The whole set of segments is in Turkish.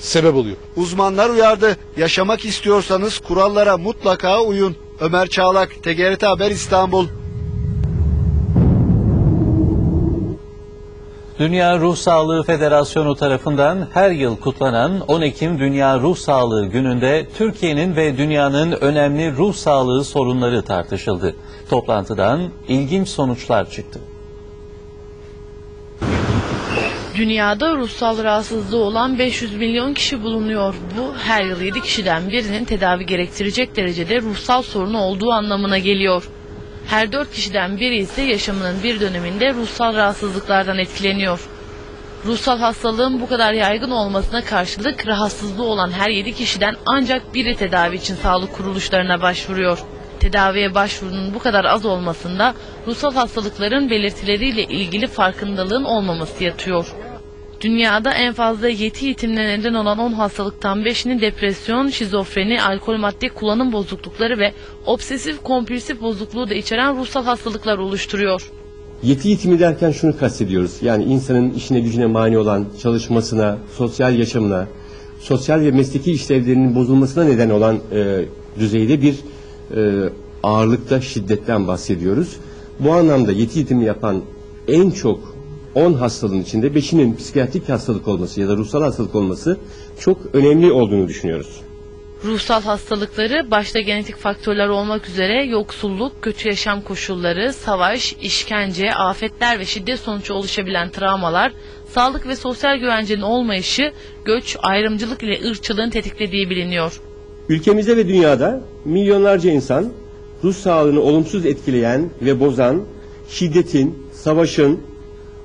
sebep oluyor. Uzmanlar uyardı. Yaşamak istiyorsanız kurallara mutlaka uyun. Ömer Çağlak, TGRT Haber İstanbul. Dünya Ruh Sağlığı Federasyonu tarafından her yıl kutlanan 10 Ekim Dünya Ruh Sağlığı Günü'nde Türkiye'nin ve dünyanın önemli ruh sağlığı sorunları tartışıldı. Toplantıdan ilginç sonuçlar çıktı. Dünyada ruhsal rahatsızlığı olan 500 milyon kişi bulunuyor. Bu her yıl 7 kişiden birinin tedavi gerektirecek derecede ruhsal sorunu olduğu anlamına geliyor. Her 4 kişiden biri ise yaşamının bir döneminde ruhsal rahatsızlıklardan etkileniyor. Ruhsal hastalığın bu kadar yaygın olmasına karşılık rahatsızlığı olan her 7 kişiden ancak biri tedavi için sağlık kuruluşlarına başvuruyor. Tedaviye başvurunun bu kadar az olmasında ruhsal hastalıkların belirtileriyle ilgili farkındalığın olmaması yatıyor. Dünyada en fazla yeti yitimine neden olan 10 hastalıktan 5'ini depresyon, şizofreni, alkol madde kullanım bozuklukları ve obsesif kompulsif bozukluğu da içeren ruhsal hastalıklar oluşturuyor. Yeti yitimi derken şunu kastediyoruz. Yani insanın işine gücüne mani olan, çalışmasına, sosyal yaşamına, sosyal ve mesleki işlevlerinin bozulmasına neden olan e, düzeyde bir e, ağırlıkta, şiddetten bahsediyoruz. Bu anlamda yeti yitimi yapan en çok 10 hastalığın içinde 5'inin psikiyatrik hastalık olması ya da ruhsal hastalık olması çok önemli olduğunu düşünüyoruz. Ruhsal hastalıkları başta genetik faktörler olmak üzere yoksulluk, kötü yaşam koşulları, savaş, işkence, afetler ve şiddet sonucu oluşabilen travmalar, sağlık ve sosyal güvencenin olmayışı, göç, ayrımcılık ile ırkçılığın tetiklediği biliniyor. Ülkemizde ve dünyada milyonlarca insan ruh sağlığını olumsuz etkileyen ve bozan şiddetin, savaşın,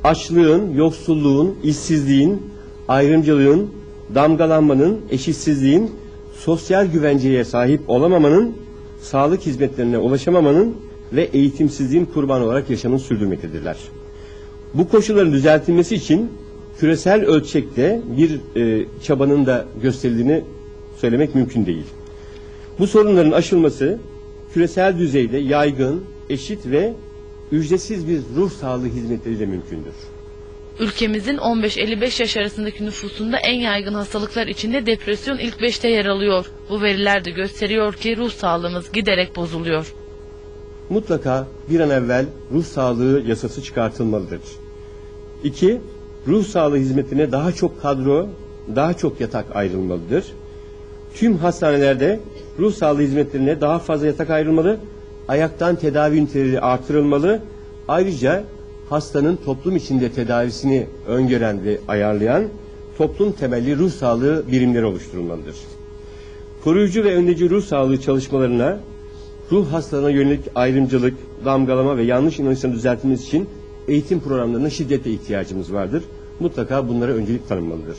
açlığın, yoksulluğun, işsizliğin, ayrımcılığın, damgalanmanın, eşitsizliğin, sosyal güvenceye sahip olamamanın, sağlık hizmetlerine ulaşamamanın ve eğitimsizliğin kurbanı olarak yaşamını sürdürmektedirler. Bu koşulların düzeltilmesi için küresel ölçekte bir e, çabanın da gösterildiğini söylemek mümkün değil. Bu sorunların aşılması küresel düzeyde yaygın, eşit ve ücretsiz bir ruh sağlığı hizmetleriyle mümkündür. Ülkemizin 15-55 yaş arasındaki nüfusunda en yaygın hastalıklar içinde depresyon ilk 5'te yer alıyor. Bu veriler de gösteriyor ki ruh sağlığımız giderek bozuluyor. Mutlaka bir an evvel ruh sağlığı yasası çıkartılmalıdır. İki, ruh sağlığı hizmetine daha çok kadro, daha çok yatak ayrılmalıdır. Tüm hastanelerde ruh sağlığı hizmetlerine daha fazla yatak ayrılmalı, ayaktan tedavi üniteleri artırılmalı. Ayrıca hastanın toplum içinde tedavisini öngören ve ayarlayan toplum temelli ruh sağlığı birimleri oluşturulmalıdır. Koruyucu ve önleyici ruh sağlığı çalışmalarına ruh hastalığına yönelik ayrımcılık, damgalama ve yanlış inançların düzeltilmesi için eğitim programlarına şiddetle ihtiyacımız vardır. Mutlaka bunlara öncelik tanınmalıdır.